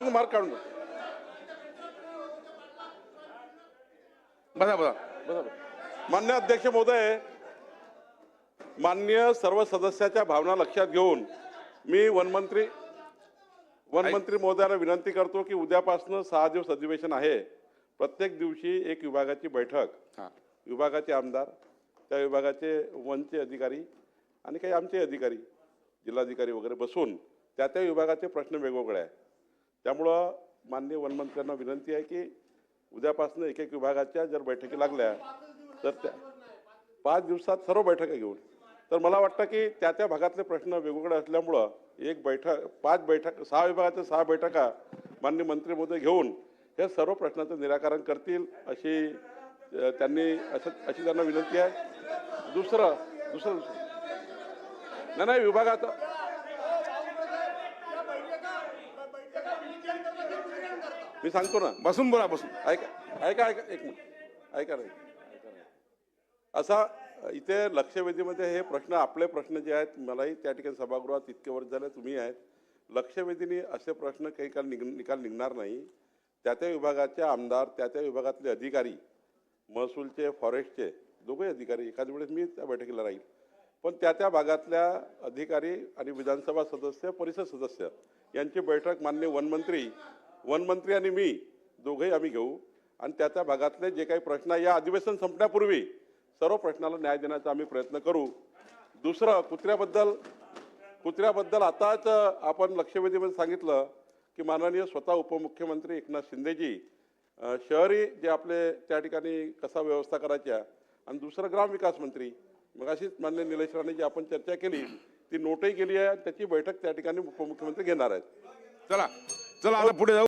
Mark काढून. बसा बसा बरोबर मान्य अध्यक्ष महोदय मान्य सर्व सदस्याच्या भावना लक्षात घेऊन मी वनमंत्री वनमंत्री महोदयाला विनंती करतो की उद्यापासून सहा दिवस अधिवेशन आहे. प्रत्येक दिवशी एक विभागाची बैठक. हा. विभागाचे आमदार त्या विभागाचे वनचे अधिकारी आणि काही आमचे अधिकारी जिल्हाधिकारी वगैरे बसून त्या त्या विभागाचे प्रश्न वेगवेगळे आहे त्यामुळं माननीय वनमंत्र्यांना विनंती आहे की उद्यापासून एक एक विभागाच्या जर बैठकी लागल्या तर त्या पाच दिवसात सर्व बैठका घेऊन. तर मला वाटतं की त्या त्या भागातले प्रश्न वेगवेगळे असल्यामुळं एक बैठक पाच बैठक सहा विभागाच्या सहा बैठका माननीय मंत्री महोदय घेऊन हे सर्व प्रश्नाचं निराकरण करतील अशी त्यांनी असं अशी त्यांना विनंती आहे. दुसरं दुसरं नाही नाही विभागाचं मी सांगतो ना. बसून बोला बसून. ऐका ऐका ऐका एक मिनिट. ऐका नाही ऐका असा इथे लक्षवेधीमध्ये हे प्रश्न आपले प्रश्न जे आहेत मलाही त्या ठिकाणी सभागृहात इतके वर्ष झाले तुम्ही आहेत. लक्षवेधीने असे प्रश्न काही काल निघ निकाल निघणार नाही. त्या त्या विभागाचे आमदार त्या त्या विभागातले अधिकारी महसूलचे फॉरेस्टचे दोघे अधिकारी एखाद्या वेळेस मी त्या बैठकीला राहील. पण त्या त्या भागातल्या अधिकारी आणि विधानसभा सदस्य परिषद सदस्य यांची बैठक मान्य वनमंत्री वनमंत्री आणि मी दोघेही आम्ही घेऊ. आणि त्या त्या भागातले जे काही प्रश्न आहे, या अधिवेशन संपण्यापूर्वी सर्व प्रश्नाला न्याय देण्याचा आम्ही प्रयत्न करू. दुसरं कुत्र्याबद्दल कुत्र्याबद्दल आताच आपण लक्षवेधीमध्ये सांगितलं की माननीय स्वतः उपमुख्यमंत्री एकनाथ शिंदेजी शहरी जे आपले त्या ठिकाणी कसा व्यवस्था करायच्या आणि दुसरं ग्रामविकास मंत्री मग अशीच मान्य निलेश्वरांनी जी आपण चर्चा केली ती नोटही केली आहे त्याची बैठक त्या ठिकाणी उपमुख्यमंत्री घेणार आहेत. चला चला आता पुढे जाऊ.